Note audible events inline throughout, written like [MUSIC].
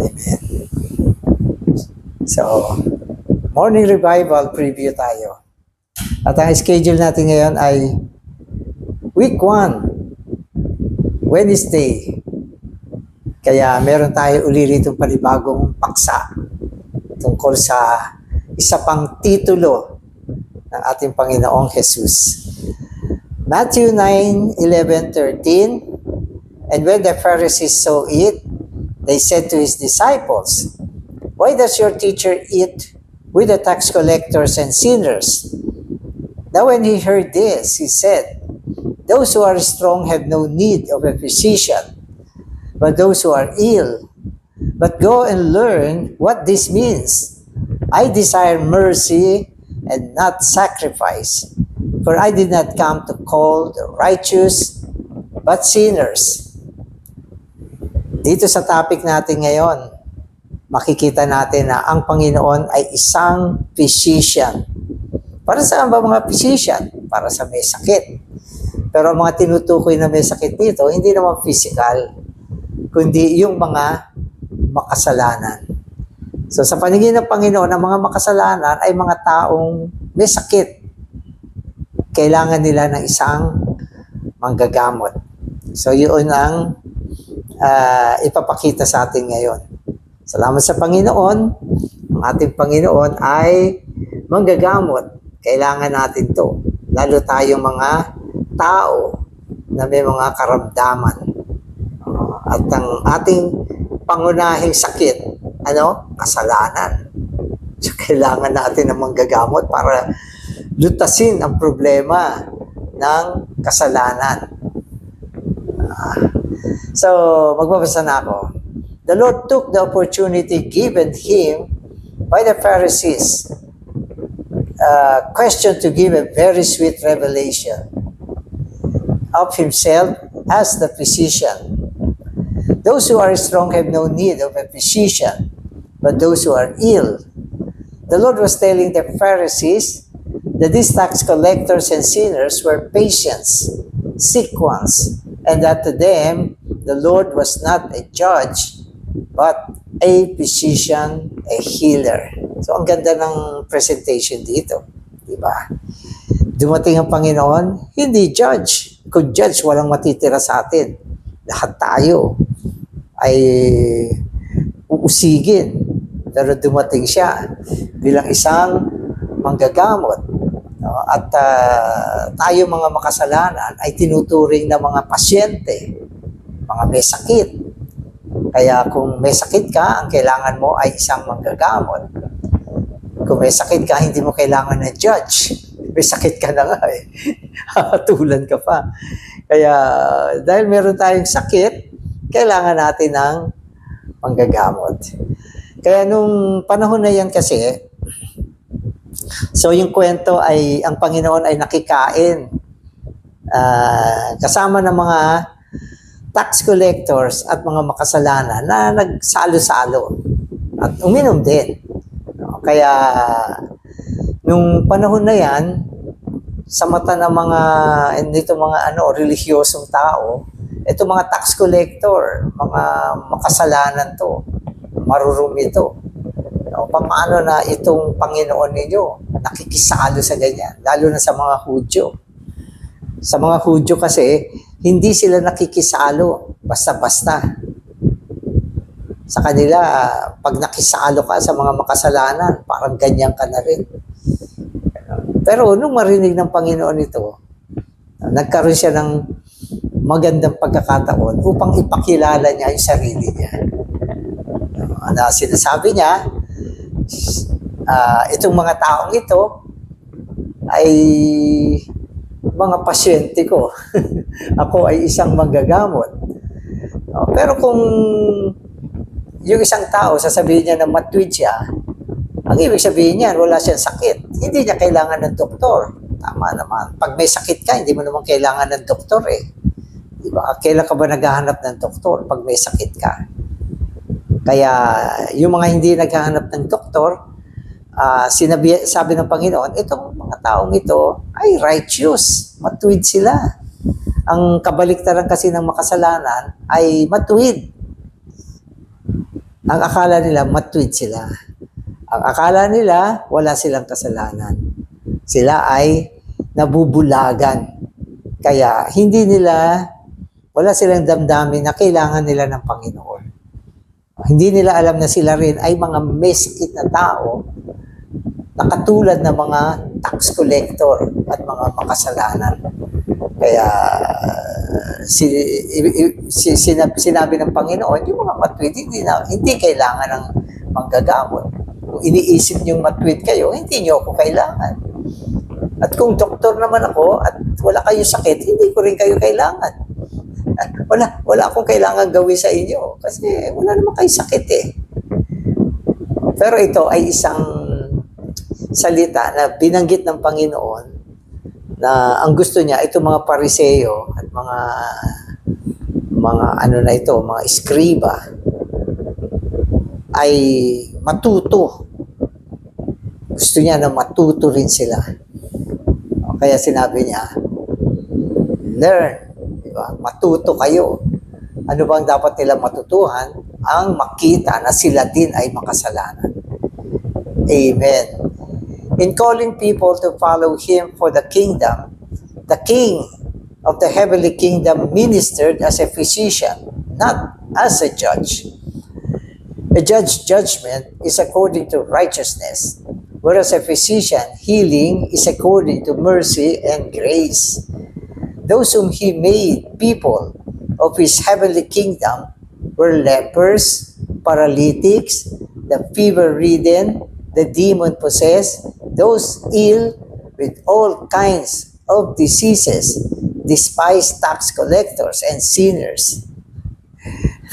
Amen. So, morning revival preview tayo. At ang schedule natin ngayon ay week 1, Wednesday. Kaya meron tayo uli rito panibagong paksa tungkol sa isa pang titulo ng ating Panginoong Jesus. Matthew 9, 11, 13 And when the Pharisees saw it, they said to his disciples, Why does your teacher eat with the tax collectors and sinners? Now when he heard this, he said, Those who are strong have no need of a physician, but those who are ill. But go and learn what this means. I desire mercy and not sacrifice, for I did not come to call the righteous, but sinners. Dito sa topic natin ngayon, makikita natin na ang Panginoon ay isang physician. Para saan ba mga physician? Para sa may sakit. Pero mga tinutukoy na may sakit dito, hindi naman physical, kundi yung mga makasalanan. So sa paningin ng Panginoon, ang mga makasalanan ay mga taong may sakit. Kailangan nila ng isang manggagamot. So yun ang ah, ipapakita sa atin ngayon. Salamat sa Panginoon. Ang ating Panginoon ay manggagamot. Kailangan natin to. Lalo tayong mga tao na may mga karamdaman. At ang ating pangunahing sakit, ano? Kasalanan. So, kailangan natin ng manggagamot para lutasin ang problema ng kasalanan. Ah, so, magbabasa na ako. The Lord took the opportunity given him by the Pharisees uh, question to give a very sweet revelation of himself as the physician. Those who are strong have no need of a physician, but those who are ill. The Lord was telling the Pharisees that these tax collectors and sinners were patients, sick ones, and that to them the Lord was not a judge, but a physician, a healer. So ang ganda ng presentation dito, di ba? Dumating ang Panginoon, hindi judge. Kung judge, walang matitira sa atin. Lahat tayo ay uusigin. Pero dumating siya bilang isang manggagamot. No? At ah, tayo mga makasalanan ay tinuturing na mga pasyente, mga may sakit. Kaya kung may sakit ka, ang kailangan mo ay isang manggagamot. Kung may sakit ka, hindi mo kailangan ng judge. May sakit ka na nga eh. [LAUGHS] Hatulan ka pa. Kaya dahil meron tayong sakit, kailangan natin ng manggagamot. Kaya nung panahon na yan kasi, so yung kwento ay, ang Panginoon ay nakikain. Ah, kasama ng mga tax collectors at mga makasalanan na nagsalo-salo at uminom din. Kaya nung panahon na yan, sa mata ng mga nito mga ano relihiyosong tao, ito mga tax collector, mga makasalanan to, marurumi to. No, paano na itong Panginoon ninyo nakikisalo sa ganyan, lalo na sa mga Hudyo. Sa mga Hudyo kasi, hindi sila nakikisalo basta-basta. Sa kanila, pag nakisalo ka sa mga makasalanan, parang ganyan ka na rin. Pero nung marinig ng Panginoon ito, nagkaroon siya ng magandang pagkakataon upang ipakilala niya yung sarili niya. Ano sinasabi niya, ah, itong mga taong ito ay mga pasyente ko. [LAUGHS] Ako ay isang manggagamot. No, pero kung yung isang tao, sasabihin niya na matwid siya, ang ibig sabihin niyan, wala siyang sakit. Hindi niya kailangan ng doktor. Tama naman. Pag may sakit ka, hindi mo naman kailangan ng doktor eh. Di ba? Kailan ka ba naghahanap ng doktor pag may sakit ka? Kaya yung mga hindi naghahanap ng doktor, ah, sinabi, sabi ng Panginoon, itong mga taong ito ay righteous. Matuwid sila. Ang kabaliktaran kasi ng makasalanan ay matuwid. Ang akala nila, matwid sila. Ang akala nila, wala silang kasalanan. Sila ay nabubulagan. Kaya hindi nila, wala silang damdamin na kailangan nila ng Panginoon. Hindi nila alam na sila rin ay mga meskit na tao na katulad ng mga tax collector at mga makasalanan. Kaya si, si, sinab, sinabi ng Panginoon, yung mga matwid, hindi, na, hindi kailangan ng manggagamot. Kung iniisip niyong matwid kayo, hindi niyo ako kailangan. At kung doktor naman ako at wala kayo sakit, hindi ko rin kayo kailangan. Wala, wala akong kailangan gawin sa inyo kasi wala naman kayo sakit eh. Pero ito ay isang salita na binanggit ng Panginoon na ang gusto niya itong mga pariseyo at mga mga ano na ito, mga eskriba ay matuto. Gusto niya na matuto rin sila. Kaya sinabi niya, learn, di ba? Matuto kayo. Ano bang dapat nila matutuhan? Ang makita na sila din ay makasalanan. Amen. In calling people to follow Him for the kingdom, the King of the heavenly kingdom ministered as a physician, not as a judge. A judge judgment is according to righteousness, whereas a physician healing is according to mercy and grace. Those whom he made people of his heavenly kingdom were lepers, paralytics, the fever ridden, the demon possessed, those ill with all kinds of diseases, despised tax collectors and sinners.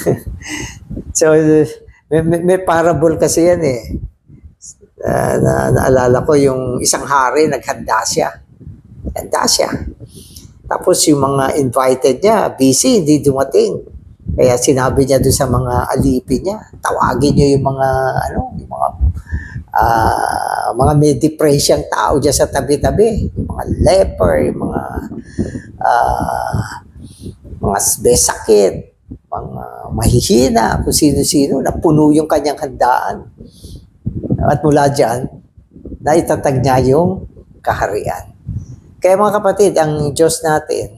[LAUGHS] so, may, may, parable kasi yan eh. Ah, na, naalala ko yung isang hari, naghanda siya. Handa siya. Tapos yung mga invited niya, busy, hindi dumating. Kaya sinabi niya doon sa mga alipin niya, tawagin niyo yung mga, ano, yung mga, ah, mga may depression tao dyan sa tabi-tabi. Mga leper, yung mga, ah, mga may mga mahihina, kung sino-sino, na puno yung kanyang handaan. At mula dyan, naitatag niya yung kaharian. Kaya mga kapatid, ang Diyos natin,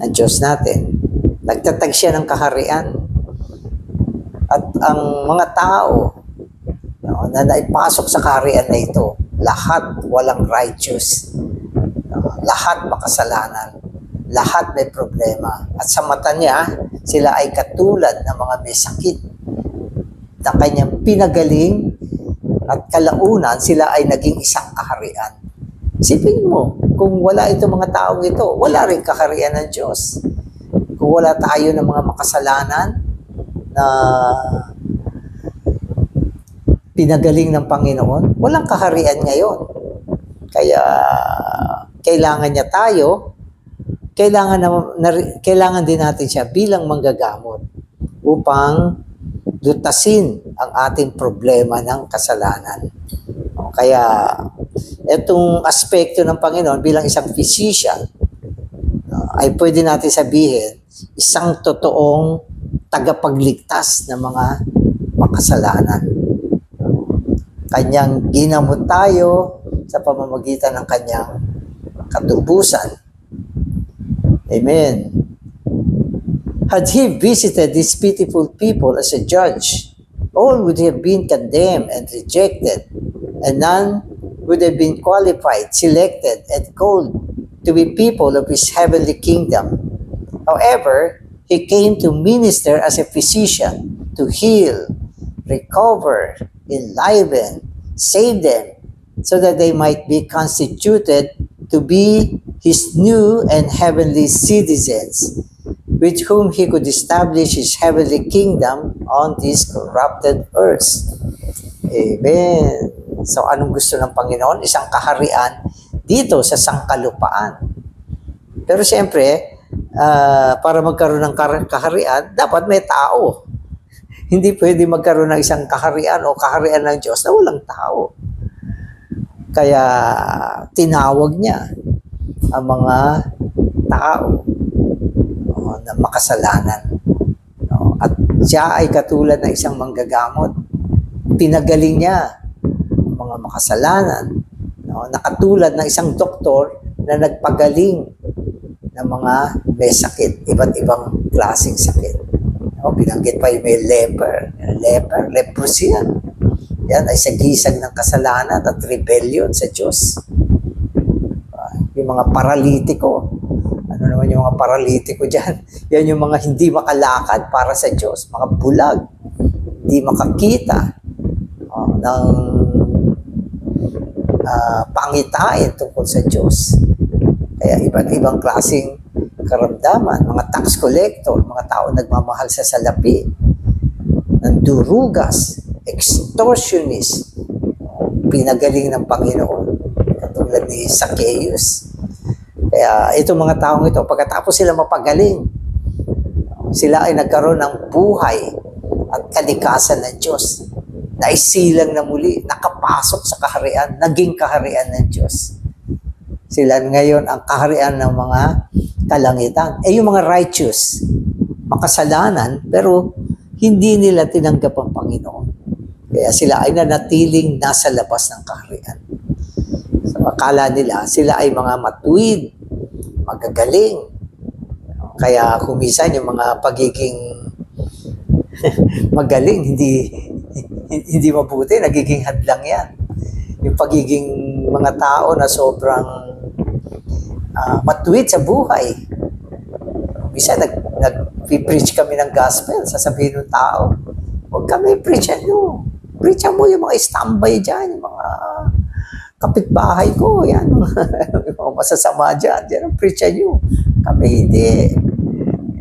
ang Diyos natin, nagtatag siya ng kaharian. At ang mga tao no, na naipasok sa kaharian na ito, lahat walang righteous. No, lahat makasalanan. Lahat may problema. At sa mata niya, sila ay katulad ng mga may sakit na kanyang pinagaling at kalaunan sila ay naging isang kaharian. Sipin mo, kung wala itong mga taong ito, wala rin kaharian ng Diyos. Kung wala tayo ng mga makasalanan na pinagaling ng Panginoon, walang kaharian ngayon. Kaya kailangan niya tayo, kailangan na, na kailangan din natin siya bilang manggagamot upang lutasin ang ating problema ng kasalanan. Kaya itong aspekto ng Panginoon bilang isang physician no, ay pwede natin sabihin isang totoong tagapagligtas ng mga makasalanan. Kanyang ginamot tayo sa pamamagitan ng kanyang katubusan. Amen. Had he visited these pitiful people as a judge, all would have been condemned and rejected, and none would have been qualified, selected, and called to be people of his heavenly kingdom. However, he came to minister as a physician to heal, recover, enliven, save them, so that they might be constituted to be his new and heavenly citizens, with whom he could establish his heavenly kingdom on this corrupted earth. Amen. So anong gusto ng Panginoon? Isang kaharian dito sa sangkalupaan. Pero siyempre, ah, para magkaroon ng kaharian, dapat may tao. Hindi pwede magkaroon ng isang kaharian o kaharian ng Diyos na walang tao. Kaya tinawag niya ang mga tao no, na makasalanan. No? At Siya ay katulad ng isang manggagamot. Pinagaling niya ang mga makasalanan. No? Nakatulad ng isang doktor na nagpagaling ng mga may sakit, iba't ibang klaseng sakit. No? Binanggit pa yung may leper. Leper, leprosy yan. Yan ay sagisag ng kasalanan at rebellion sa Diyos. Ah, Yung mga paralitiko. Ano naman yung mga paralitiko dyan? [LAUGHS] Yan yung mga hindi makalakad para sa Diyos. Mga bulag. Hindi makakita ah, ng ah, pangitain tungkol sa Diyos. Kaya iba't ibang klaseng karamdaman, mga tax collector, mga tao nagmamahal sa salapi, nandurugas, extortionist, pinagaling ng Panginoon, katulad ni Zacchaeus. Kaya itong mga taong ito, pagkatapos sila mapagaling, sila ay nagkaroon ng buhay at kalikasan ng Diyos. Naisilang na muli, nakapasok sa kaharian, naging kaharian ng Diyos. Sila ngayon ang kaharian ng mga kalangitan. Eh yung mga righteous, makasalanan, pero hindi nila tinanggap ang Panginoon. Kaya sila ay nanatiling nasa labas ng kaharian. So, akala nila, sila ay mga matuwid, magagaling. Kaya kumisan yung mga pagiging [LAUGHS] magaling, hindi hindi mabuti, nagiging hadlang yan. Yung pagiging mga tao na sobrang ah, matuwid sa buhay. Bisa nag, nag-preach kami ng gospel, sasabihin ng tao, huwag kami preachan nyo. Preachan mo yung mga standby dyan, yung mga kapitbahay ko, yan, [LAUGHS] mga masasama dyan, yan ang preachan nyo. Kami hindi.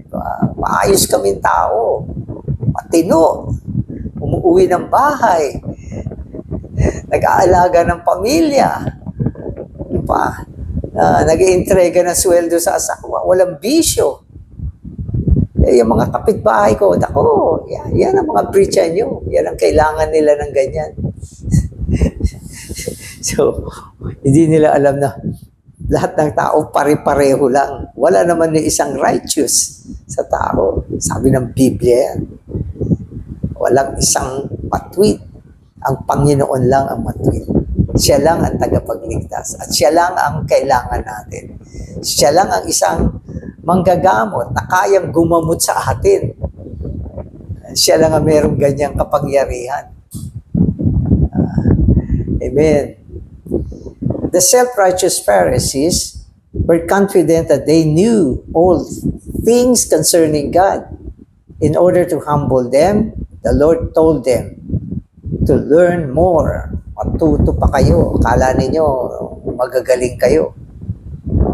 Diba? Maayos kami tao. Matino. Umuwi ng bahay. Nag-aalaga ng pamilya. Diba? Uh, nag-iintrega ng sweldo sa asawa. Walang bisyo. Eh, yung mga kapitbahay ko, dako, yan, yan ang mga preacher nyo. Yan ang kailangan nila ng ganyan. [LAUGHS] so, hindi nila alam na lahat ng tao pare-pareho lang. Wala naman ni isang righteous sa tao. Sabi ng Biblia yan. Walang isang matwid. Ang Panginoon lang ang matwid. Siya lang ang tagapagligtas. At siya lang ang kailangan natin. Siya lang ang isang manggagamot na kayang gumamot sa atin. Siya lang ang merong ganyang kapangyarihan. Ah, amen. The self-righteous Pharisees were confident that they knew all things concerning God. In order to humble them, the Lord told them to learn more. Matuto pa kayo. Akala ninyo magagaling kayo.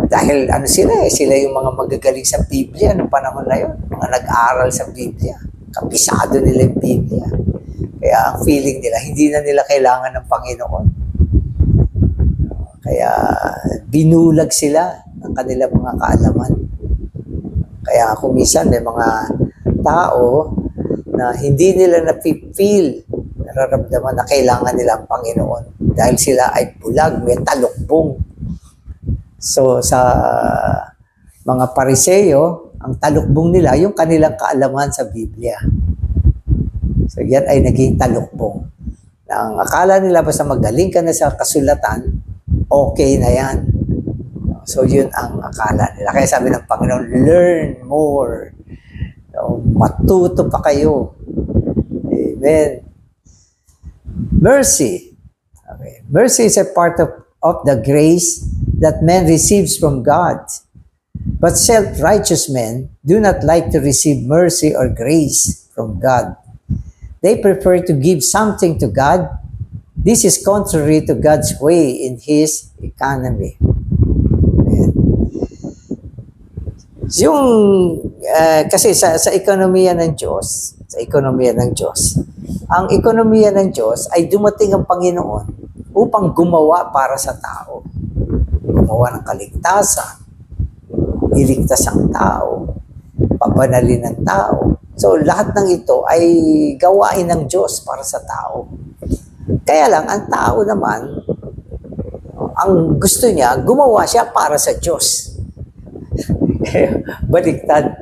Dahil ano sila eh, sila yung mga magagaling sa Biblia noong panahon na yun. Mga nag-aral sa Biblia. Kabisado nila yung Biblia. Kaya ang feeling nila, hindi na nila kailangan ng Panginoon. Kaya binulag sila ng kanilang mga kaalaman. Kaya kumisan may mga tao na hindi nila na-feel, nararamdaman na kailangan nila ang Panginoon dahil sila ay bulag, may talukbong. So sa mga pariseyo, ang talukbong nila, yung kanilang kaalaman sa Biblia. So yan ay naging talukbong. Ang akala nila basta magaling ka na sa kasulatan, okay na yan. So yun ang akala nila. Kaya sabi ng Panginoon, learn more. So, matuto pa kayo. Amen. Mercy. Okay. Mercy is a part of, of the grace that man receives from God. But self-righteous men do not like to receive mercy or grace from God. They prefer to give something to God. This is contrary to God's way in His economy. Yung, eh, kasi sa, sa ekonomiya ng Diyos, sa ekonomiya ng Diyos, ang ekonomiya ng Diyos ay dumating ang Panginoon upang gumawa para sa tao. Gumawa ng kaligtasan, iligtas ang tao, pabanalin ng tao. So lahat ng ito ay gawain ng Diyos para sa tao. Kaya lang, ang tao naman, ang gusto niya, gumawa siya para sa Diyos. [LAUGHS] Baliktad.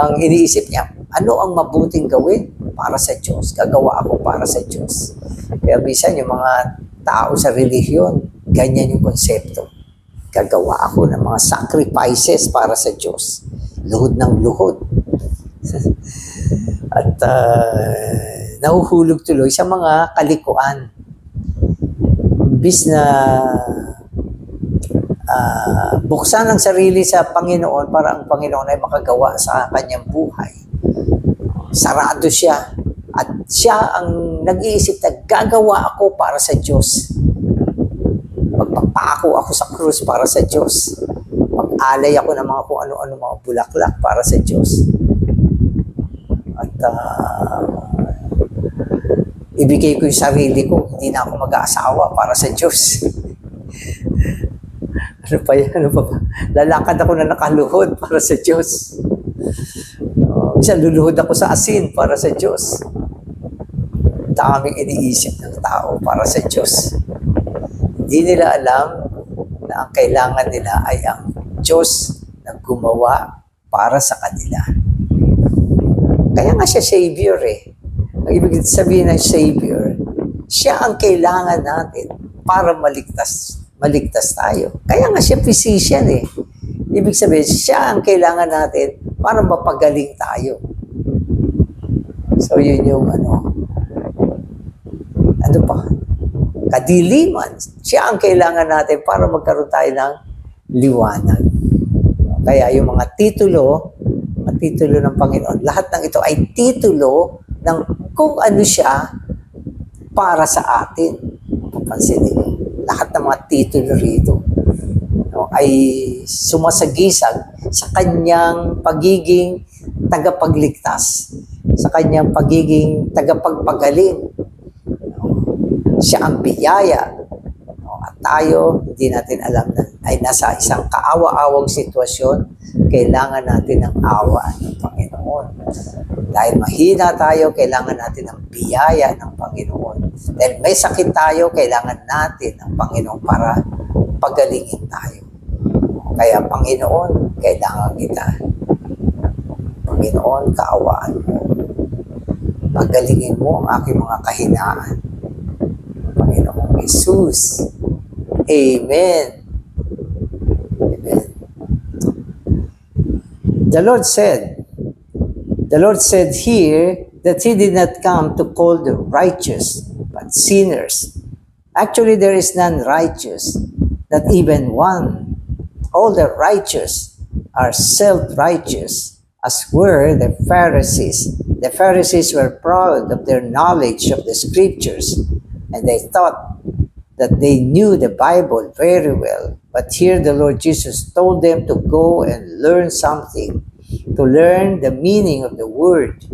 Ang iniisip niya, ano ang mabuting gawin para sa Diyos. Gagawa ako para sa Diyos. Kaya minsan yung mga tao sa relihiyon, ganyan yung konsepto. Gagawa ako ng mga sacrifices para sa Diyos. Luhod ng luhod. [LAUGHS] At uh, nahuhulog tuloy sa mga kalikuan. Imbis na ah, buksan ang sarili sa Panginoon para ang Panginoon ay makagawa sa kanyang buhay. Sarado siya. At siya ang nag-iisip na gagawa ako para sa Diyos. Magpapako ako sa krus para sa Diyos. Mag-alay ako ng mga kung ano-ano mga bulaklak para sa Diyos. At ah, ibigay ko yung sarili ko. Hindi na ako mag-aasawa para sa Diyos. [LAUGHS] ano pa yan? Ano pa ba? Lalakad ako na nakaluhod para sa Diyos. Minsan luluhod ako sa asin para sa Diyos. Daming iniisip ng tao para sa Diyos. Hindi nila alam na ang kailangan nila ay ang Diyos na gumawa para sa kanila. Kaya nga siya Savior eh. Ang ibig sabihin ng Savior, siya ang kailangan natin para maligtas maligtas tayo. Kaya nga siya physician eh. Ibig sabihin, siya ang kailangan natin para mapagaling tayo. So yun yung ano, ano pa? Kadiliman. Siya ang kailangan natin para magkaroon tayo ng liwanag. Kaya yung mga titulo, mga titulo ng Panginoon, lahat ng ito ay titulo ng kung ano siya para sa atin. Papansinin niyo, lahat ng mga titulo rito no, ay sumasagisag sa kanyang pagiging tagapagligtas, sa kanyang pagiging tagapagpagaling. Siya ang biyaya. At tayo, hindi natin alam na ay nasa isang kaawa-awang sitwasyon, kailangan natin ng awa ng Panginoon. Dahil mahina tayo, kailangan natin ng biyaya ng Panginoon. Dahil may sakit tayo, kailangan natin ng Panginoon para pagalingin tayo. Kaya Panginoon, kailangan kita. Panginoon, kaawaan mo. Pagalingin mo ang aking mga kahinaan. Panginoong Jesus. Amen. Amen. The Lord said, the Lord said here that He did not come to call the righteous, but sinners. Actually, there is none righteous, not even one. All the righteous are self-righteous, as were the Pharisees. The Pharisees were proud of their knowledge of the scriptures, and they thought that they knew the Bible very well. But here the Lord Jesus told them to go and learn something, to learn the meaning of the word.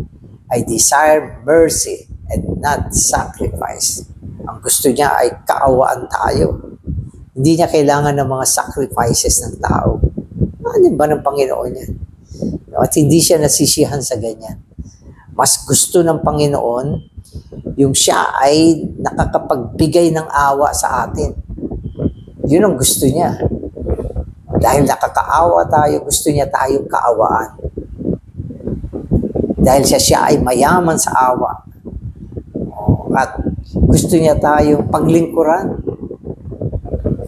I desire mercy and not sacrifice. Ang gusto niya ay kaawaan tayo. Hindi niya kailangan ng mga sacrifices ng tao. Ano ba ng Panginoon yan? At hindi siya nasisiyahan sa ganyan. Mas gusto ng Panginoon yung siya ay nakakapagbigay ng awa sa atin. Yun ang gusto niya. Dahil nakakaawa tayo, gusto niya tayong kaawaan. Dahil siya, siya ay mayaman sa awa. At gusto niya tayong paglingkuran.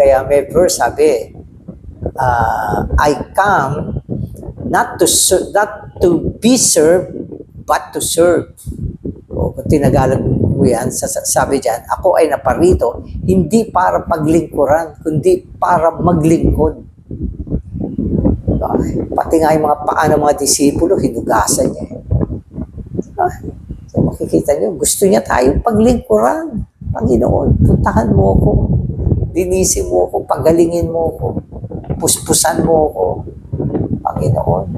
Kaya may verse sabi, uh, I come not to ser- not to be served, but to serve. O kung tinagalan mo yan, sabi dyan, ako ay naparito, hindi para paglingkuran, kundi para maglingkod. Diba? Pati nga yung mga paa ng mga disipulo, hinugasan niya. Diba? So makikita niyo, gusto niya tayong paglingkuran. Panginoon, puntahan mo ako. Linisin mo ako, pagalingin mo ako. Puspusan mo ako. Panginoon.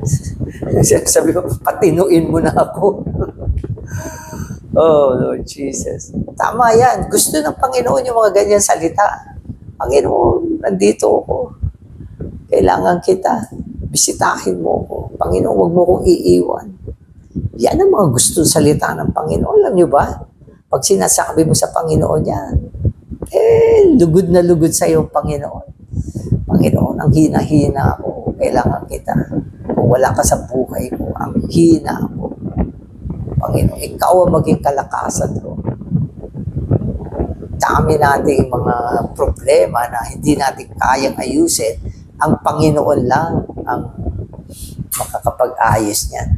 [LAUGHS] Sabi ko, patinuin mo na ako. [LAUGHS] oh, Lord Jesus. Tama yan. Gusto ng Panginoon yung mga ganyan salita. Panginoon, nandito ako. Kailangan kita. Bisitahin mo ako. Panginoon, huwag mo kong iiwan. Yan ang mga gusto salita ng Panginoon. Alam niyo ba? Pag sinasabi mo sa Panginoon yan, eh, lugod na lugod sa iyo, Panginoon. Panginoon, ang hina-hina ako. Kailangan kita. Kung wala ka sa buhay ko, ang hina ako. Panginoon, ikaw ang maging kalakasan ko. Dami nating mga problema na hindi natin kayang ayusin. Ang Panginoon lang ang makakapag-ayos niyan.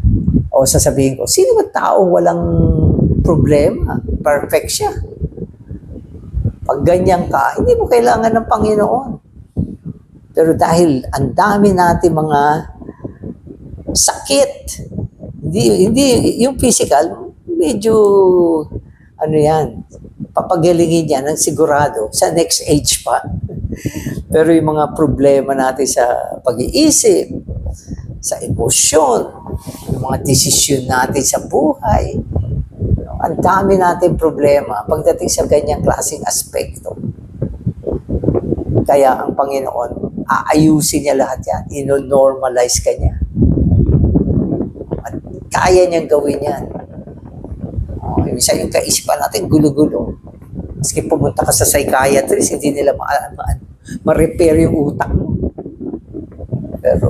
O sasabihin ko, sino ba tao walang problema? Perfect siya. Pag ganyan ka, hindi mo kailangan ng Panginoon. Pero dahil ang dami natin mga sakit, hindi, hindi, yung physical, medyo, ano yan, papagalingin yan ng sigurado sa next age pa. [LAUGHS] Pero yung mga problema natin sa pag-iisip, sa emosyon, yung mga desisyon natin sa buhay, ang dami natin problema pagdating sa ganyang klaseng aspekto. Kaya ang Panginoon, aayusin niya lahat yan. Ino-normalize ka niya. At kaya niyang gawin yan. Oh, isa yung kaisipan natin, gulo-gulo. Maski pumunta ka sa psychiatrist, hindi nila ma- ma- ma-repair yung utak mo. Pero,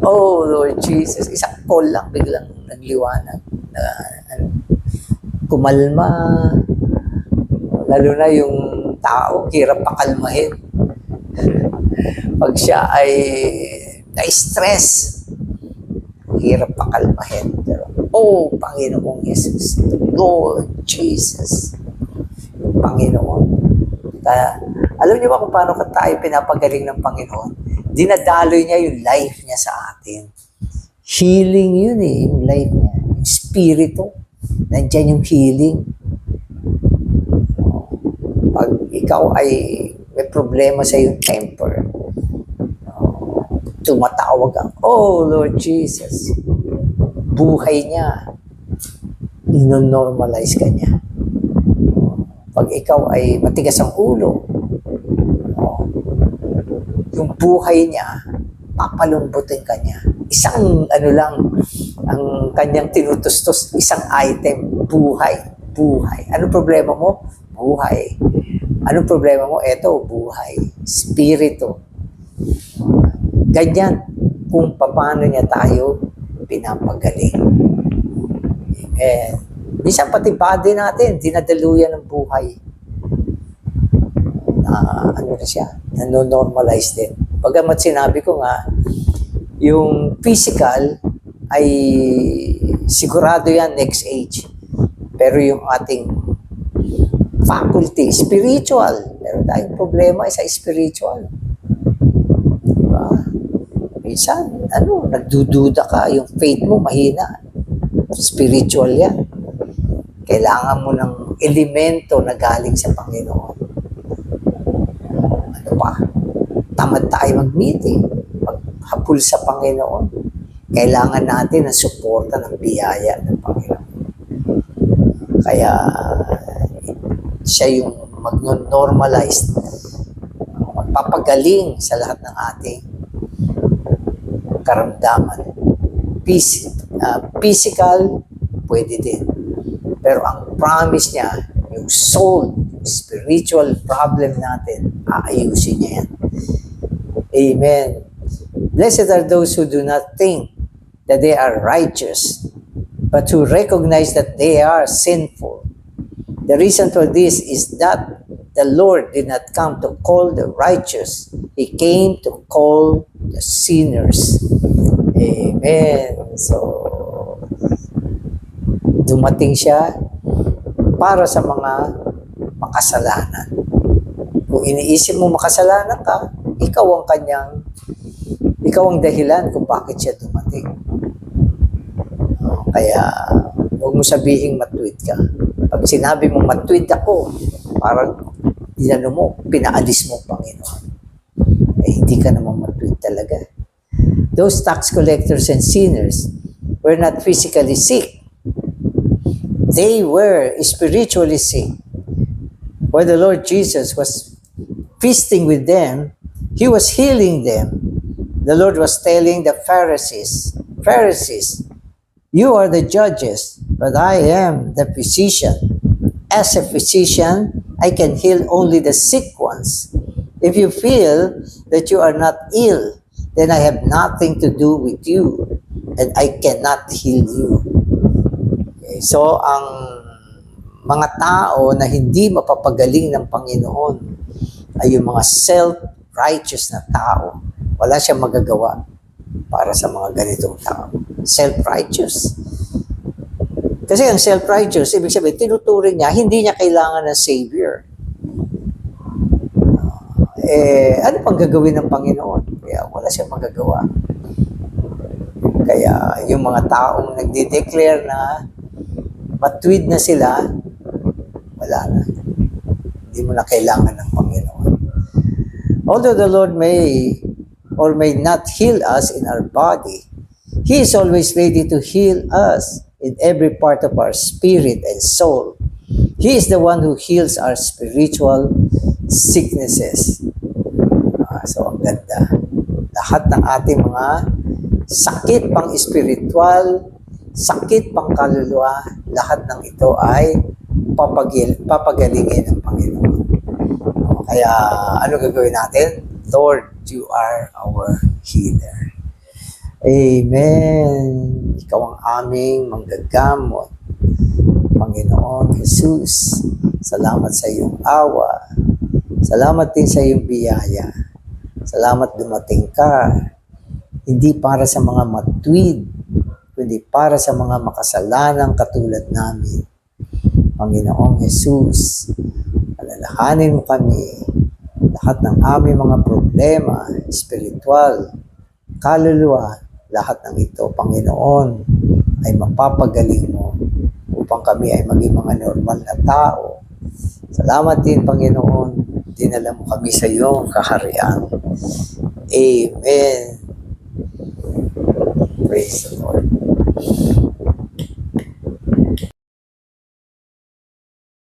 oh Lord Jesus, isang call lang biglang nagliwanag. Na, kumalma. Lalo na yung tao, hirap pakalmahin. [LAUGHS] Pag siya ay na-stress, hirap pakalmahin. Pero, oh, Panginoong Jesus, Lord Jesus, Panginoon. Kaya, alam niyo ba kung paano ka tayo pinapagaling ng Panginoon? Dinadaloy niya yung life niya sa atin. Healing yun eh, yung life niya. Yung spirito. Nandiyan yung healing. Pag ikaw ay may problema sa yung temper, tumatawag ka, Oh Lord Jesus, buhay niya, ino-normalize ka niya. Pag ikaw ay matigas ang ulo, yung buhay niya, papalumbutin ka niya. Isang ano lang, ang kanyang tinutustos, isang item, buhay. Buhay. Ano problema mo? Buhay. Ano problema mo? Eto, buhay. Spirito. Ganyan kung paano niya tayo pinapagaling. Amen. Minsan pati body natin, dinadaluyan ng buhay. Na ano na siya, nanonormalize din. Bagamat sinabi ko nga, yung physical ay sigurado yan next age. Pero yung ating faculty, spiritual. Meron tayong problema sa spiritual. Diba? Minsan, ano, nagdududa ka, yung faith mo mahina. Spiritual yan. Kailangan mo ng elemento na galing sa Panginoon. Ano pa? Tamad tayo mag-meeting. Maghapul sa Panginoon. Kailangan natin ng suporta ng biyaya ng Panginoon. Kaya siya yung mag-normalize, magpapagaling sa lahat ng ating karamdaman. Phys- uh, physical, pwede din. Pero ang promise niya, yung soul, spiritual problem natin, aayusin niya yan. Amen. Blessed are those who do not think that they are righteous, but who recognize that they are sinful. The reason for this is that the Lord did not come to call the righteous, He came to call the sinners. Amen. So, dumating siya para sa mga makasalanan. Kung iniisip mo makasalanan ka, ikaw ang kanyang, ikaw ang dahilan kung bakit siya dumating. Kaya, huwag mo sabihing matweet ka. Pag sinabi mo matweet ako, parang, dinano mo, pinaalis mo, Panginoon. Eh, hindi ka naman matweet talaga. Those tax collectors and sinners were not physically sick. They were spiritually sick. While the Lord Jesus was feasting with them, He was healing them. The Lord was telling the Pharisees, Pharisees, you are the judges, but I am the physician. As a physician, I can heal only the sick ones. If you feel that you are not ill, then I have nothing to do with you, and I cannot heal you. Okay, so ang mga tao na hindi mapapagaling ng Panginoon ay yung mga self-righteous na tao. Wala siyang magagawa para sa mga ganitong tao. Self-righteous. Kasi ang self-righteous, ibig sabihin, tinuturing niya, hindi niya kailangan ng Savior. Eh, ano pang gagawin ng Panginoon? Kaya wala siyang magagawa. Kaya yung mga taong nagde-declare na matuwid na sila, wala na. Hindi mo na kailangan ng Panginoon. Although the Lord may or may not heal us in our body, He is always ready to heal us in every part of our spirit and soul. He is the one who heals our spiritual sicknesses. Ah, so, ang ganda. Lahat ng ating mga sakit pang espiritual, sakit pang kaluluwa, lahat ng ito ay papagil, papagalingin ng Panginoon. Kaya ano gagawin natin? Lord, you are our healer. Amen. Ikaw ang aming manggagamot. Panginoon Jesus, salamat sa iyong awa. Salamat din sa iyong biyaya. Salamat dumating ka. Hindi para sa mga matwid, kundi para sa mga makasalanang katulad namin. Panginoong Jesus, alalahanin mo kami lahat ng aming mga problema, spiritual, kaluluwa, lahat ng ito, Panginoon, ay mapapagaling mo upang kami ay maging mga normal na tao. Salamat din, Panginoon, dinala mo kami sa iyong kaharian. Amen. Praise the Lord.